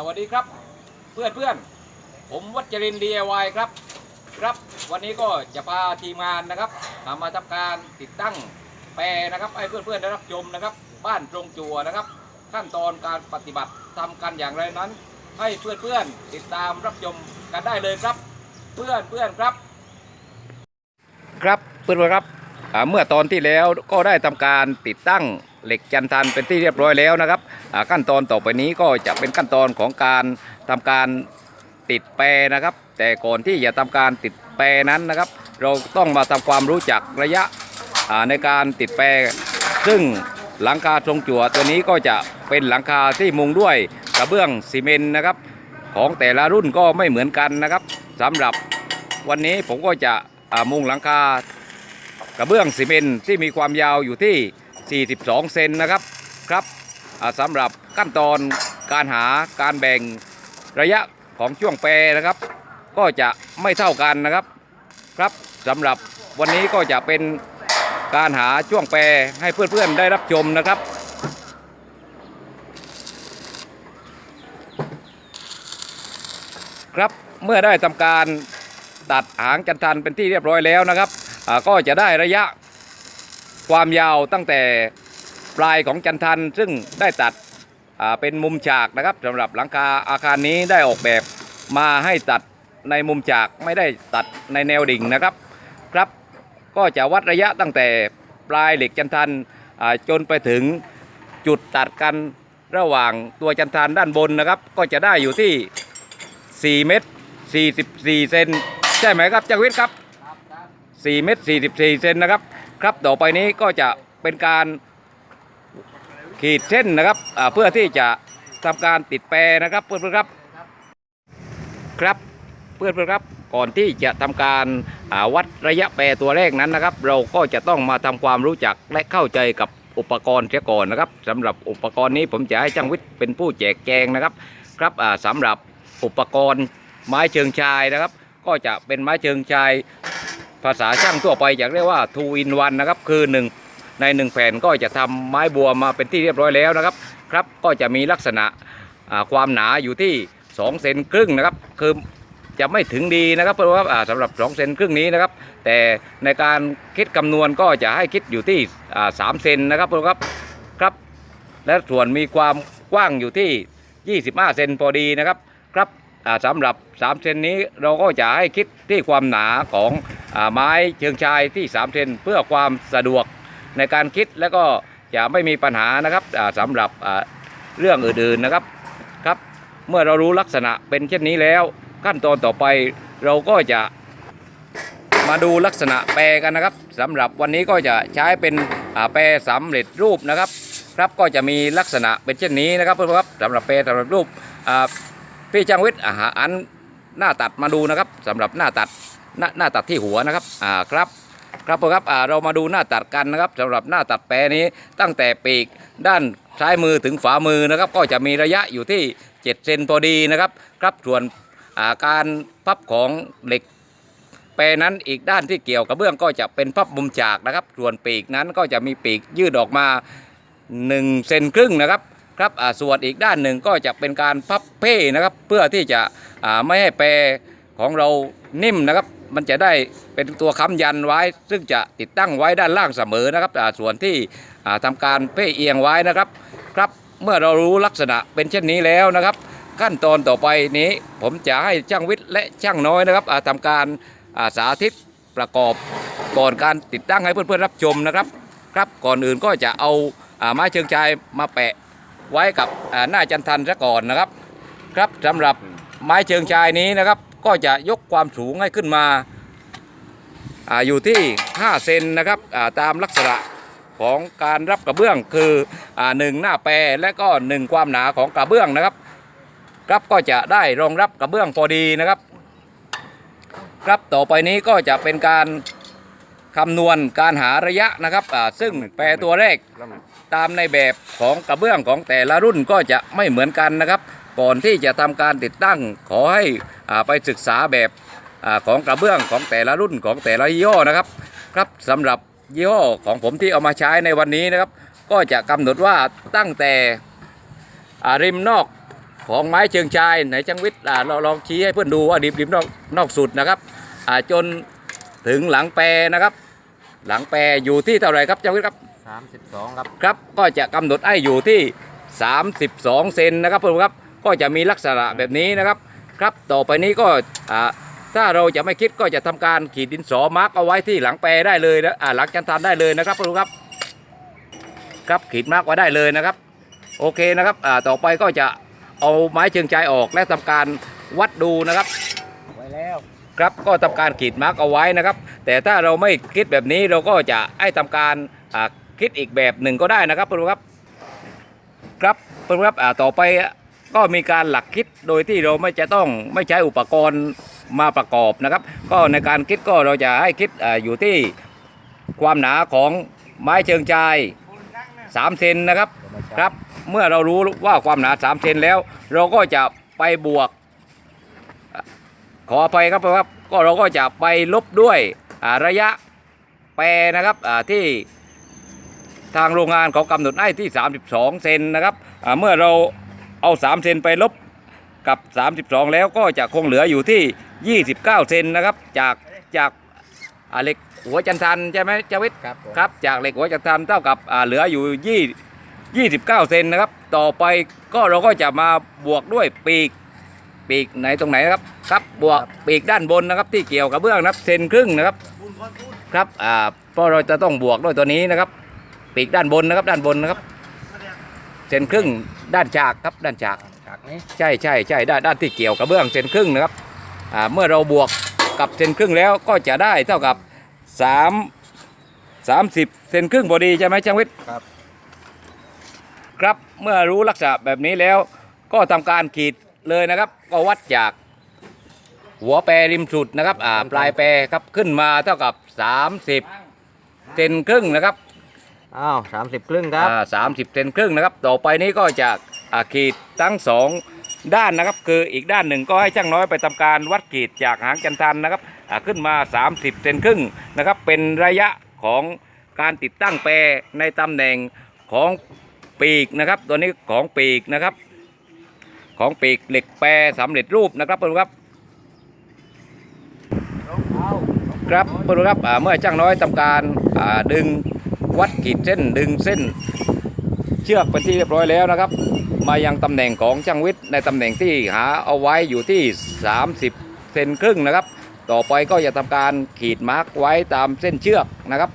สวัสดีครับ เพื่อนเพื่อนผมวัชริน DIY ครับ ครับ วันนี้ก็จะพาทีมงานนะครับมาทำการติดตั้งแปรนะครับให้เพื่อนเพื่อนได้รับชมนะครับ บ้านตรงจั่วนะครับ ขั้นตอนการปฏิบัติทำกันอย่างไรนั้น ให้เพื่อนเพื่อนติดตามรับชมกันได้เลยครับ เพื่อนเพื่อนครับ ครับเพื่อนๆครับเมื่อตอนที่แล้วก็ได้ทำการติดตั้ง เหล็กจันทันเป็นที่เรียบร้อยแล้วนะครับขั้นตอนต่อไปนี้ก็จะเป็นขั้นตอนของการทำการติดแปรนะครับ แต่ก่อนที่จะทำการติดแปรนั้นนะครับ เราต้องมาทำความรู้จักระยะในการติดแปร ซึ่งหลังคาทรงจั่วตัวนี้ก็จะเป็นหลังคาที่มุงด้วยกระเบื้องซีเมนต์นะครับ ของแต่ละรุ่นก็ไม่เหมือนกันนะครับสำหรับวันนี้ผมก็จะมุงหลังคากระเบื้องซีเมนต์ที่มีความยาวอยู่ที่ 42 เซนนะครับครับสำหรับขั้นตอนการหาการแบ่งระยะของช่วงแปรนะครับ ก็จะไม่เท่ากันนะครับครับสำหรับวันนี้ก็จะเป็นการหาช่วงแปรให้เพื่อนๆได้รับชมนะครับครับเมื่อได้ทำการตัดหางจันทันเป็นที่เรียบร้อยแล้วนะครับก็จะได้ระยะ ความยาวตั้งแต่ปลายของจันทันซึ่งได้ตัดเป็นมุมฉากนะครับสำหรับหลังคาอาคารนี้ได้ออกแบบมาให้ตัดในมุมฉากไม่ได้ตัดในแนวดิ่งนะครับครับ ก็จะวัดระยะตั้งแต่ปลายเหล็กจันทันจนไปถึงจุดตัดกันระหว่างตัวจันทันด้านบนนะครับ ก็จะได้อยู่ที่ 4 เมตร 44 เซนใช่ไหมครับจักรวิทย์ครับ 4 เมตร 44 เซนนะครับ ครับต่อไปนี้ก็จะเป็นการขีดเส้นนะครับเพื่อที่จะทำการติดแปรนะครับเพื่อนๆครับครับเพื่อนๆครับก่อนที่จะทำการาวัดระยะแปรตัวแรกนั้นนะครับ เราก็จะต้องมาทำความรู้จักและเข้าใจกับอุปกรณ์เสียก่อนนะครับสำหรับอุปกรณ์นี้ผมจะให้ช่างวิทย์เป็นผู้แจกแจงนะครับครับอ่าสำหรับอุปกรณ์ไม้เชิงชายนะครับ ก็จะเป็นไม้เชิงชาย ภาษาช่างทั่วไปจะเรียกว่า two in one นะครับคือหนึ่งในหนึ่งแผ่นก็จะทำไม้บัวมาเป็นที่เรียบร้อยแล้วนะครับครับก็จะมีลักษณะความหนาอยู่ที่2เซนครึ่งนะครับคือจะไม่ถึงดีนะครับเพราะว่าสำหรับ2เซนครึ่งนี้นะครับ แต่ในการคิดคำนวณก็จะให้คิดอยู่ที่อ่า3เซนนะครับครับครับ และส่วนมีความกว้างอยู่ที่ 25 เซนพอดีนะครับ ครับสำหรับ3เซนนี้เราก็จะให้คิดที่ความหนาของ ไม้เชิงชายที่3เซนเพื่อความสะดวกในการคิดและก็จะไม่มีปัญหานะครับสำหรับเรื่องอื่นๆนะครับครับเมื่อเรารู้ลักษณะเป็นเช่นนี้แล้ว ขั้นตอนต่อไปเราก็จะมาดูลักษณะแปรกันนะครับสำหรับวันนี้ก็จะใช้เป็นแปรสำเร็จรูปนะครับ ครับก็จะมีลักษณะเป็นเช่นนี้นะครับเพื่อนครับสำหรับเปรสำหรับรูปพี่จังวิทย์อาหารอันหน้าตัดมาดูนะครับสำหรับหน้าตัด หน้าหน้าตัดที่หัวนะครับอ่าครับครับเพื่อนๆครับอ่าเรามาดูหน้าตัดกันนะครับสำหรับหน้าตัดแปรนี้ตั้งแต่ปีกด้านซ้ายมือถึงฝ่ามือนะครับ ก็จะมีระยะอยู่ที่7เซนพอดีนะครับ ครับส่วนอ่าการพับของเหล็กแปรนั้นอีกด้านที่เกี่ยวกับเบื้องก็จะเป็นพับมุมฉากนะครับ ส่วนปีกนั้นก็จะมีปีกยืดออกมา1เซนครึ่งนะครับครับส่วนอีกด้านหนึ่งก็จะเป็นการพับเป้นะครับ เพื่อที่จะไม่ให้แปรของเรานิ่มนะครับ มันจะได้เป็นตัวค้ำยันไว้ ซึ่งจะติดตั้งไว้ด้านล่างเสมอนะครับส่วนที่อ่าทำการเป้เอียงไว้นะครับครับเมื่อเรารู้ลักษณะเป็นเช่นนี้แล้วนะครับ ขั้นตอนต่อไปนี้ผมจะให้ช่างวิทย์และช่างน้อยนะครับอ่าทำการสาธิตประกอบก่อนการติดตั้งให้เพื่อนๆรับชมนะครับ ครับก่อนอื่นก็จะเอาไม้เชิงชายมาแปะไว้กับหน้าจันทันซะก่อนนะครับ ครับสำหรับไม้เชิงชายนี้นะครับ ก็จะยกความสูงให้ขึ้นมาอาอยู่ที่ 5 เซนนะครับาตามลักษณะของการรับกระเบื้องคืออ่าหน้าแปรและก็หนึ่งความหนาของกระเบื้องนะครับครับก็จะได้รองรับกระเบื้องพอดีนะครับ ครับต่อไปนี้ก็จะเป็นการคำนวณการหาระยะนะครับซึ่งแปรตัวแรกตามในแบบของกระเบื้องของแต่ละรุ่นก็จะไม่เหมือนกันนะครับ ก่อนที่จะทำการติดตั้งขอให้อ่าไปศึกษาแบบอาของกระเบื้องของแต่ละรุ่นของแต่ละยี่ห้อนะครับ ครับสำหรับยี่ห้อของผมที่เอามาใช้ในวันนี้นะครับ ก็จะกำหนดว่าตั้งแต่อ่าริมนอกของไม้เชิงชายไหนจังวิทย์อ่าเราลองชี้ให้เพื่อนดูว่าดิบดิบนอกนอกสุดนะครับอ่าจนถึงหลังแปรนะครับ หลังแปรอยู่ที่เท่าไหร่ครับจังวิทย์ครับสามสิบสองครับ ครับก็จะกำหนดให้อยู่ที่ 32 เซนนะครับเพื่อนครับ ก็จะมีลักษณะแบบนี้นะครับ ครับต่อไปนี้ก็อ่าถ้าเราจะไม่คิดก็จะทำการขีดดินสอมาร์กเอาไว้ที่หลังแปรได้เลยนะอ่าหลังจันทานได้เลยนะครับเพื่อนครับครับขีดมาร์กไว้ได้เลยนะครับ โอเคนะครับอ่าต่อไปก็จะเอาไม้เชิงใจออกและทำการวัดดูนะครับไว้แล้วครับก็ทำการขีดมาร์กเอาไว้นะครับ แต่ถ้าเราไม่คิดแบบนี้เราก็จะให้ทำการอ่าคิดอีกแบบหนึ่งก็ได้นะครับเพื่อนครับ ครับเพื่อนครับอ่าต่อไป ก็มีการหลักคิดโดยที่เราไม่จะต้องไม่ใช้อุปกรณ์มาประกอบนะครับ ก็ในการคิดก็เราจะให้คิดออยู่ที่ความหนาของไม้เชิงชาย3เซนนะครับครับ เมื่อเรารู้ว่าความหนา3เซนแล้ว เราก็จะไปบวก ขออภัยครับครับ ก็เราก็จะไปลบด้วยระยะแปรนะครับที่ทางโรงงานเขากำหนดให้ที่ 32 เซนนะครับเมื่อเรา เอา3เซนไปลบกับ 32 แล้วก็จะคงเหลืออยู่ที่ 29 เซนนะครับ จากจากอ่าเหล็กหัวจันทันใช่ไหมจาวิทครับผมครับจากเหล็กหัวจันทันเท่ากับอ่าเหลืออยู่ 20 29 เซนนะครับ ต่อไปก็เราก็จะมาบวกด้วยปีกปีกไหนตรงไหนนะครับครับบวกปีกด้านบนนะครับ ที่เกี่ยวกับเบื้องนะครับเซนครึ่งนะครับครับอ่าเพราะเราจะต้องบวกด้วยตัวนี้นะครับ ปีกด้านบนนะครับด้านบนนะครับ เซนครึ่งด้านฉากครับด้านฉากฉากนี้ใช่ใช่ใช่ด้านด้านที่เกี่ยวกับเบื้องเซนครึ่งนะครับอ่าเมื่อเราบวกกับเซนครึ่งแล้วก็จะได้เท่ากับ3 30เซนครึ่งพอดีใช่ไหมช่างวิทย์ครับ ครับเมื่อรู้ลักษณะแบบนี้แล้วก็ทำการขีดเลยนะครับ ก็วัดจากหัวแปรริมสุดนะครับอ่าปลายแปรครับขึ้นมาเท่ากับ 30เซนครึ่งนะครับ อ้าวสามสิบครึ่งครับสามสิบเซนครึ่งนะครับ ต่อไปนี้ก็จะขีดทั้งสองด้านนะครับ คืออีกด้านหนึ่งก็ให้ช่างน้อยไปทำการวัดขีดจากหางจันทันนะครับอ่าขึ้นมา 30เซนครึ่งนะครับ เป็นระยะของการติดตั้งแปรในตำแหน่งของปีกนะครับตัวนี้ของปีกนะครับ ของปีกเหล็กแปรสำเร็จรูปนะครับเพื่อนครับครับเพื่อนครับอ่าเมื่อช่างน้อยทำการดึง วัดขีดเส้นดึงเส้น เชือกเป็นที่เรียบร้อยแล้วนะครับ มายังตำแหน่งของช่างวิทย์ในตำแหน่งที่หาเอาไว้อยู่ที่ 30 เซนครึ่งนะครับ ต่อไปก็จะทำการขีดมาร์กไว้ตามเส้นเชือกนะครับ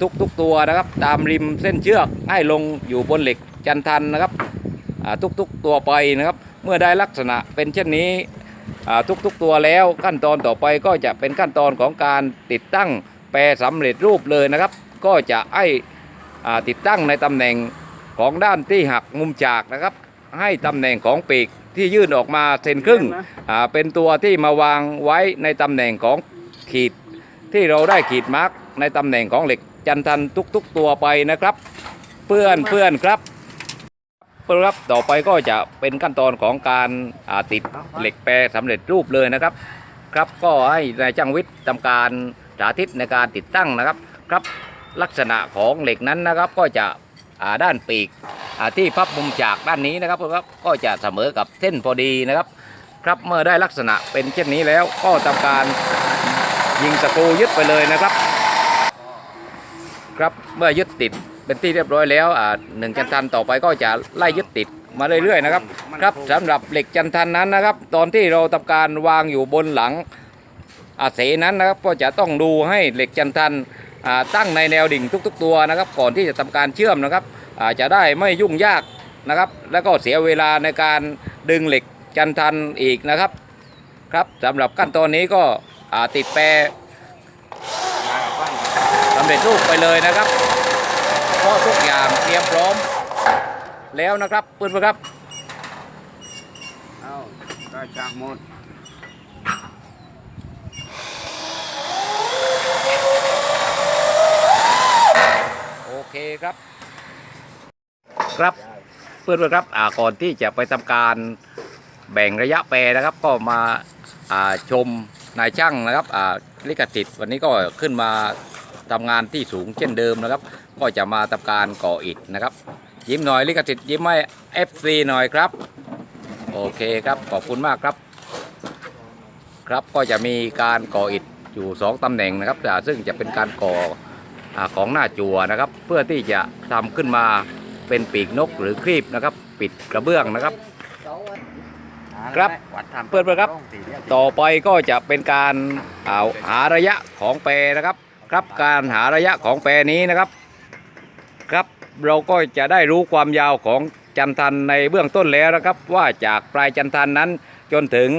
ทุกทุกตัวนะครับ ตามริมเส้นเชือกให้ลงอยู่บนเหล็กจันทันนะครับอ่าทุกตัวไปนะครับ เมื่อได้ลักษณะเป็นเช่นนี้อ่าทุกๆตัวแล้วขั้นตอนต่อไปก็จะเป็นขั้นตอนของการติดตั้งแปรสำเร็จรูปเลยนะครับ ก็จะให้อ่าติดตั้งในตำแหน่งของด้านที่หักมุมฉากนะครับ ให้ตำแหน่งของปีกที่ยื่นออกมาเซนครึ่งอ่าเป็นตัวที่มาวางไว้ในตำแหน่งของขีดที่เราได้ขีดมาร์กในตำแหน่งของเหล็กจันทันทุก ๆ ตัวไปนะครับ เพื่อนเพื่อนครับเพื่อนครับต่อไปก็จะเป็นขั้นตอนของการอ่าติดเหล็กแปรสำเร็จรูปเลยนะครับ ครับก็ให้นายจ้างวิทย์ทำการสาธิตในการติดตั้งนะครับครับ ลักษณะของเหล็กนั้นนะครับก็จะด้านปีกที่พับมุมจากด้านนี้นะครับครับก็จะเสมอกับเส้นพอดีนะครับ ครับเมื่อได้ลักษณะเป็นเช่นนี้แล้วก็ทำการยิงสกรูยึดไปเลยนะครับ ครับเมื่อยึดติดเป็นที่เรียบร้อยแล้วหนึ่งจันทันต่อไปก็จะไล่ยึดติดมาเรื่อยๆนะครับครับสำหรับเหล็กจันทันนั้นนะครับ ตอนที่เราทำการวางอยู่บนหลังอาเสนั้นนะครับ ก็จะต้องดูให้เหล็กจันทัน ตั้งในแนวดิ่งทุก ๆ ตัวนะครับ ก่อนที่จะทำการเชื่อมนะครับจะได้ไม่ยุ่งยากนะครับ แล้วก็เสียเวลาในการดึงเหล็กจันทันอีกนะครับครับสำหรับขั้นตอนนี้ก็ติดแปรสำเร็จรูปไปเลยนะครับเพราะทุกอย่างเตรียมพร้อมแล้วนะครับเพื่อนๆครับ เอาได้จากหมด เคครับ ครับเพื่อนๆครับอ่าก่อนที่จะไปทำการแบ่งระยะแปรนะครับ ก็มาอ่าชมนายช่างนะครับอ่าลิขสิทธิ์วันนี้ก็ขึ้นมาทำงานที่สูงเช่นเดิมนะครับ ก็จะมาทำการก่ออิฐนะครับ ยิ้มหน่อยลิขสิทธิ์ยิ้มให้ FC หน่อยครับ โอเคครับขอบคุณมากครับ ครับก็จะมีการก่ออิฐอยู่สองตำแหน่งนะครับซึ่งจะเป็นการก่อ ของหน้าจั่วนะครับ เพื่อที่จะทำขึ้นมาเป็นปีกนกหรือครีบนะครับ ปิดกระเบื้องนะครับ ครับเพื่อนๆครับ ต่อไปก็จะเป็นการอ่าหาระยะของแปรนะครับ ครับการหาระยะของแปรนี้นะครับ ครับเราก็จะได้รู้ความยาวของจันทันในเบื้องต้นแล้วนะครับ ว่าจากปลายจันทันนั้นจนถึง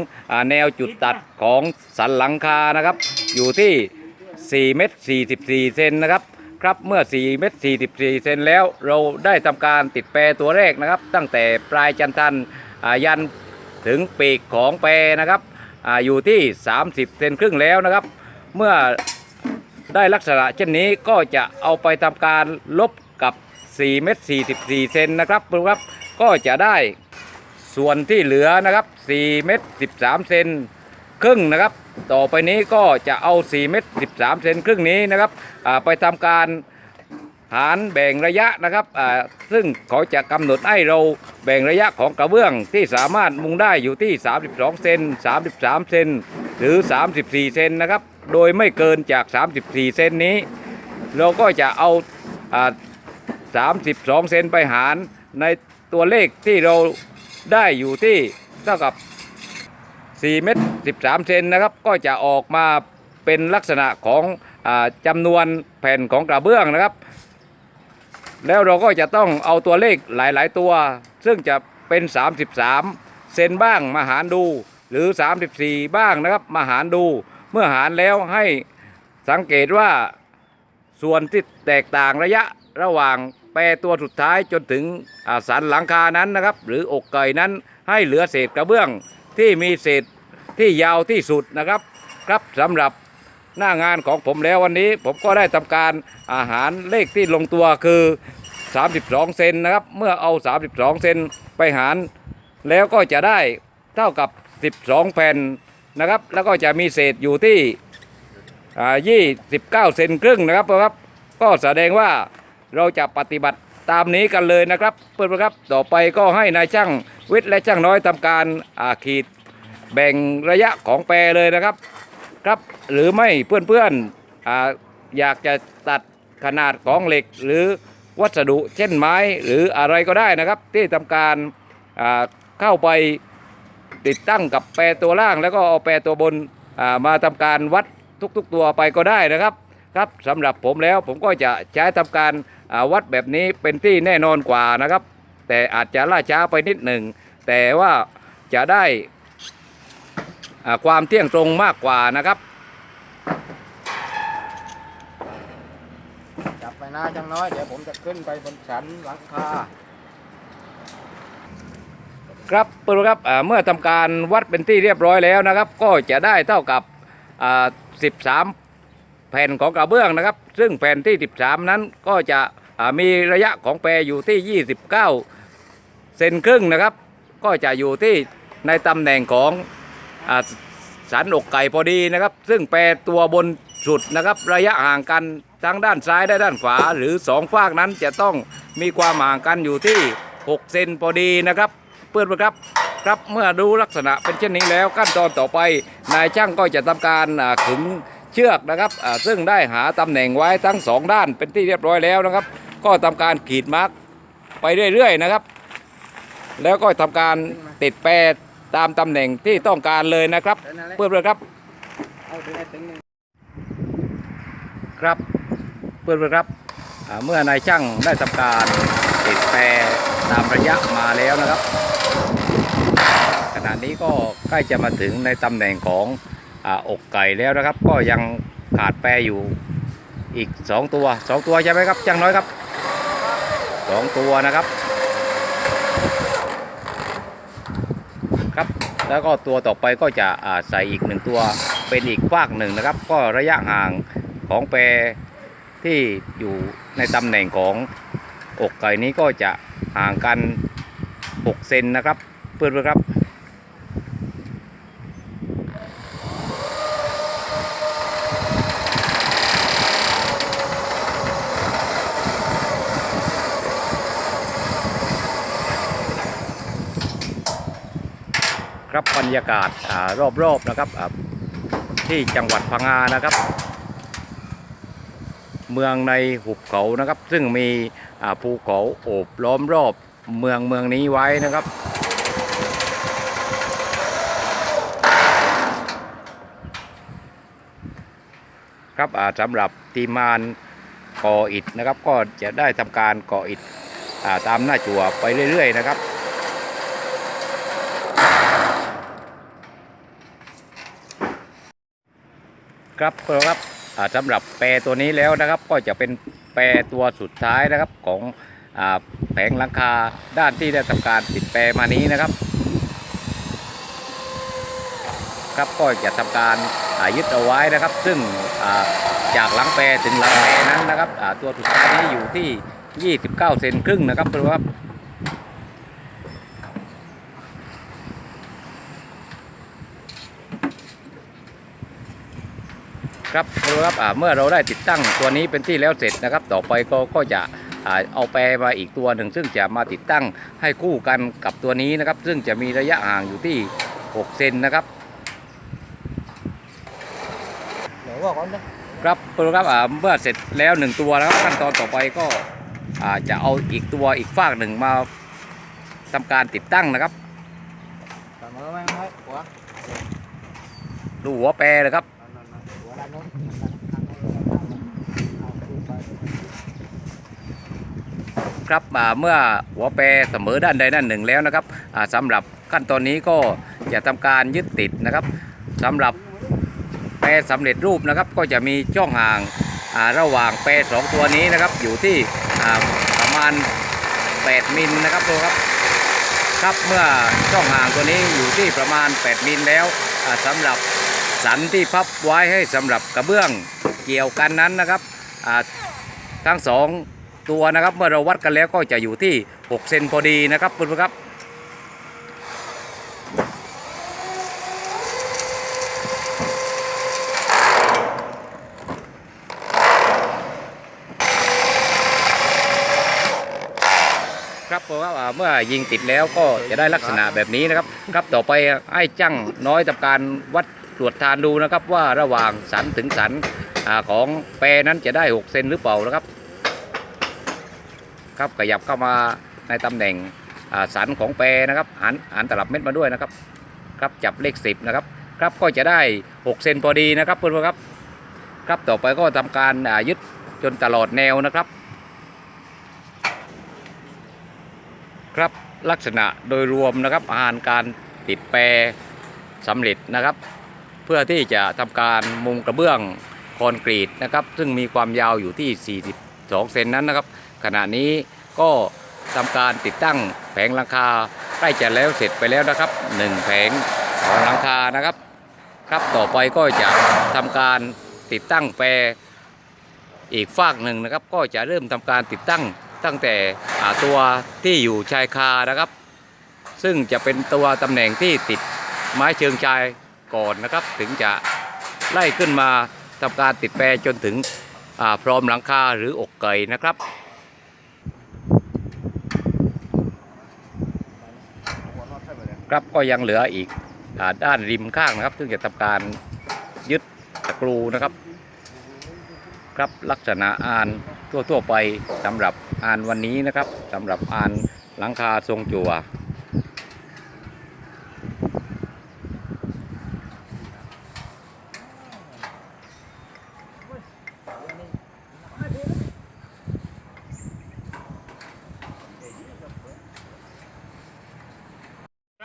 แนวจุดตัดของสันหลังคานะครับ อยู่ที่ 4 เมตร 44 เซนนะครับครับเมื่อ 4 เมตร 44 เซนแล้ว เราได้ทำการติดแปรตัวแรกนะครับ ตั้งแต่ปลายจันทันยันถึงปีกของแปรนะครับออยู่ที่ 30 เซนครึ่งแล้วนะครับ เมื่อได้ลักษณะเช่นนี้ก็จะเอาไปทำการลบกับ 4 เมตร 44 เซนนะครับครับก็จะได้ส่วนที่เหลือนะครับ 4 เมตร 13 เซน ครึ่งนะครับ ต่อไปนี้ก็จะเอา 4 เมตร13 เซนครึ่งนี้นะครับไปทำการหารแบ่งระยะนะครับซึ่งเขาจะกำหนดให้เราแบ่งระยะของกระเบื้องที่สามารถมุงได้อยู่ที่ 32 เซน 33 เซน หรือ 34 เซนนะครับ โดยไม่เกินจาก 34 เซนนี้ เราก็จะเอาอา32 เซนไปหารในตัวเลขที่เราได้อยู่ที่เท่ากับ 4เมตร13 เซนนะครับ ก็จะออกมาเป็นลักษณะของอจำนวนแผ่นของกระเบื้องนะครับ แล้วเราก็จะต้องเอาตัวเลขหลายๆ ตัว ซึ่งจะเป็น 33 เซนบ้างมาหารดู หรือ 34 บ้างนะครับมาหารดู เมื่อหารแล้วให้สังเกตว่าส่วนที่แตกต่างระยะระหว่างแปรตัวสุดท้ายจนถึงสันหลังคานั้นนะครับ หรืออกไก่นั้นให้เหลือเศษกระเบื้องที่มีเศษ ที่ยาวที่สุดนะครับ ครับสำหรับหน้างานของผมแล้ววันนี้ ผมก็ได้ทำการอาหารเลขที่ลงตัวคือ 32 เซนนะครับ เมื่อเอา 32 เซนไปหาร แล้วก็จะได้เท่ากับ 12 แผ่นนะครับ แล้วก็จะมีเศษอยู่ที่อ่า29เซนครึ่งนะครับครับ ก็แสดงว่าเราจะปฏิบัติตามนี้กันเลยนะครับ เพื่อนๆครับ ต่อไปก็ให้นายช่างวิทย์และช่างน้อยทำการอาขีด แบ่งระยะของแปรเลยนะครับครับ หรือไม่เพื่อนๆออยากจะตัดขนาดของเหล็กหรือวัสดุเช่นไม้หรืออะไรก็ได้นะครับ ที่ทำการเข้าไปติดตั้งกับแปรตัวล่าง แล้วก็เอาแปรตัวบนามาทำการวัดทุก ๆ ตัวไปก็ได้นะครับครับสำหรับผมแล้วผมก็จะใช้ทำการาวัดแบบนี้เป็นที่แน่นอนกว่านะครับ แต่อาจจะล่าช้าไปนิดหนึ่งแต่ว่าจะได้ ความเที่ยงตรงมากกว่านะครับจับไปนะจังน้อย เดี๋ยวผมจะขึ้นไปบนชั้นหลังคาครับเพื่อนครับอ่าเมื่อทำการวัดเป็นที่เรียบร้อยแล้วนะครับ ก็จะได้เท่ากับอ่า13 แผ่นของกระเบื้องนะครับ ซึ่งแผ่นที่ 13 นั้นก็จะอ่ามีระยะของแปรอยู่ที่ 29 เซนครึ่งนะครับ ก็จะอยู่ที่ในตำแหน่งของอา สันอกไก่พอดีนะครับ ซึ่งแปรตัวบนสุดนะครับ ระยะห่างกันทั้งด้านซ้ายและด้านขวา หรือสองฝากนั้นจะต้องมีความห่างกันอยู่ที่ 6 เซนพอดีนะครับ เพื่อนๆครับครับเมื่อดูลักษณะเป็นเช่นนี้แล้วขั้นตอนต่อไป นายช่างก็จะทำการขึงเชือกนะครับซึ่งได้หาตำแหน่งไว้ทั้งสองด้านเป็นที่เรียบร้อยแล้วนะครับ ก็ทำการขีดมาร์กไปเรื่อยๆนะครับ แล้วก็ทำการติดแปร ตามตำแหน่งที่ต้องการเลยนะครับ เพื่อนๆครับเอาถึงไอ้ถึงหนึ่งครับเพื่อนๆครับอ่าเมื่อนายช่างได้ทำการติดแปรตามระยะมาแล้วนะครับ ขณะนี้ก็ใกล้จะมาถึงในตำแหน่งของอาอกไก่แล้วนะครับ ก็ยังขาดแปรอยู่อีก 2 ตัว 2 ตัวใช่ไหมครับจังน้อยครับ 2 ตัวนะครับ ครับ แล้วก็ตัวต่อไปก็จะใส่อีกหนึ่งตัวเป็นอีกฟากหนึ่งนะครับ ก็ระยะห่างของแปรที่อยู่ในตำแหน่งของอกไก่นี้ก็จะห่างกัน 6 เซนนะครับ เพื่อนๆครับ ครับบรรยากาศอ่ารอบๆนะครับที่จังหวัดพังงานะครับ เมืองในหุบเขานะครับ ซึ่งมีอ่าภูเขาโอบล้อมรอบเมืองเมืองนี้ไว้นะครับครับสำหรับทีมงานก่ออิฐนะครับ ก็จะได้ทำการก่ออิฐตามหน้าจั่วไปเรื่อย ๆ นะครับ ครับครับอ่าสำหรับแปรตัวนี้แล้วนะครับ ก็จะเป็นแปรตัวสุดท้ายนะครับของอแผงหลังคาด้านที่ได้ทำการติดแปรมานี้นะครับ ครับก็จะทำการยึดเอาไว้นะครับ ซึ่งจากหลังแปรถึงหลังแปรนั้นนะครับตัวสุดท้ายนี้อยู่ที่ 29 เซนครึ่งนะครับครับ ครับครับอ่าเมื่อเราได้ติดตั้งตัวนี้เป็นที่แล้วเสร็จนะครับ ต่อไปก็ก็จะอ่าเอาแปรมาอีกตัวหนึ่ง ซึ่งจะมาติดตั้งให้คู่กันกับตัวนี้นะครับ ซึ่งจะมีระยะห่างอยู่ที่ 6 เซนนะครับเดี๋ยวว่าก่อนนะครับครับอ่าเมื่อเสร็จแล้วหนึ่งตัวนะครับขั้นตอนต่อไปก็อ่าจะเอาอีกตัวอีกฝากหนึ่งมาทำการติดตั้งนะครับเสมอไหมไหมหัวดูหัวแปรเลยครับ ครับเมื่อหัวแปรเสมอด้านใดด้านหนึ่งแล้วนะครับอ่าสำหรับขั้นตอนนี้ก็จะทำการยึดติดนะครับสำหรับแปรสำเร็จรูปนะครับ ก็จะมีช่องห่างาระหว่างแปรสองตัวนี้นะครับ อยู่ที่ประมาณ 8 มิลนะครับดูครับครับเมื่อช่องห่างตัวนี้อยู่ที่ประมาณ 8 มิลแล้วอ่าสำหรับ สันที่พับไว้ให้สำหรับกระเบื้องเกี่ยวกันนั้นนะครับทั้งสองตัวนะครับ เมื่อเราวัดกันแล้วก็จะอยู่ที่6เซนพอดีนะครับคุณผู้ชมครับครับเพราะว่าเมื่อยิงติดแล้วก็จะได้ลักษณะแบบนี้นะครับ ครับต่อไปให้จ้างน้อยทำการวัด ตรวจทานดูนะครับว่าระหว่างสันถึงสันอของแปรนั้นจะได้ 6 เซนหรือเปล่านะครับ ครับขยับเข้ามาในตำแหน่งสันของแปรนะครับหันหันตลับเม็ดมาด้วยนะครับ ครับจับเลข 10 นะครับ ครับก็จะได้ 6 เซนพอดีนะครับเพื่อนๆครับ ครับต่อไปก็ทำการยึดจนตลอดแนวนะครับ ครับลักษณะโดยรวมนะครับอาหารการติดแปรสำเร็จนะครับ เพื่อที่จะทำการมุงกระเบื้องคอนกรีตนะครับ ซึ่งมีความยาวอยู่ที่ 42 เซนนั้นนะครับ ขณะนี้ก็ทำการติดตั้งแผงหลังคาใกล้จะแล้วเสร็จไปแล้วนะครับหนึ่งแผงของหลังคานะครับ ครับต่อไปก็จะทำการติดตั้งแปรอีกฝากหนึ่งนะครับ ก็จะเริ่มทำการติดตั้งตั้งแต่อ่าตัวที่อยู่ชายคานะครับ ซึ่งจะเป็นตัวตำแหน่งที่ติดไม้เชิงชาย ก่อนนะครับ ถึงจะไล่ขึ้นมาทำการติดแปรจนถึงพร้อมหลังคาหรืออกไก่นะครับครับก็ยังเหลืออีกอด้านริมข้างนะครับ ซึ่งจะทำการยึดตะกรูนะครับ ครับลักษณะอานทั่วๆไปสำหรับอานวันนี้นะครับสำหรับอานหลังคาทรงจั่ว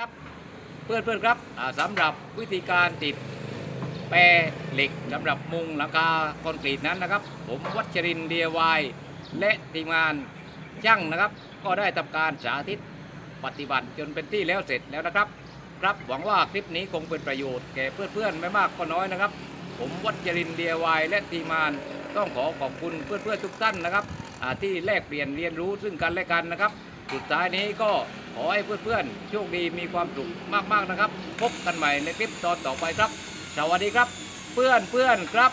ครับเพื่อนๆครับสำหรับวิธีการติดแปรเหล็กสำหรับมุงหลังคาคอนกรีตนั้นนะครับ ผมวัชรินเดียวายและทีมงานช่างนะครับ ก็ได้ทำการสาธิตปฏิบัติจนเป็นที่แล้วเสร็จแล้วนะครับ ครับหวังว่าคลิปนี้คงเป็นประโยชน์แก่เพื่อนๆไม่มากก็น้อยนะครับ ผมวัชรินเดียวายและทีมงานต้องขอขอบคุณเพื่อนๆทุกท่านนะครับที่แลกเปลี่ยนเรียนรู้ซึ่งกันและกันนะครับ สุดท้ายนี้ก็ ขอให้เพื่อนๆโชคดีมีความสุขมากๆนะครับ พบกันใหม่ในคลิปตอนต่อไปครับ สวัสดีครับ เพื่อนเพื่อนๆครับ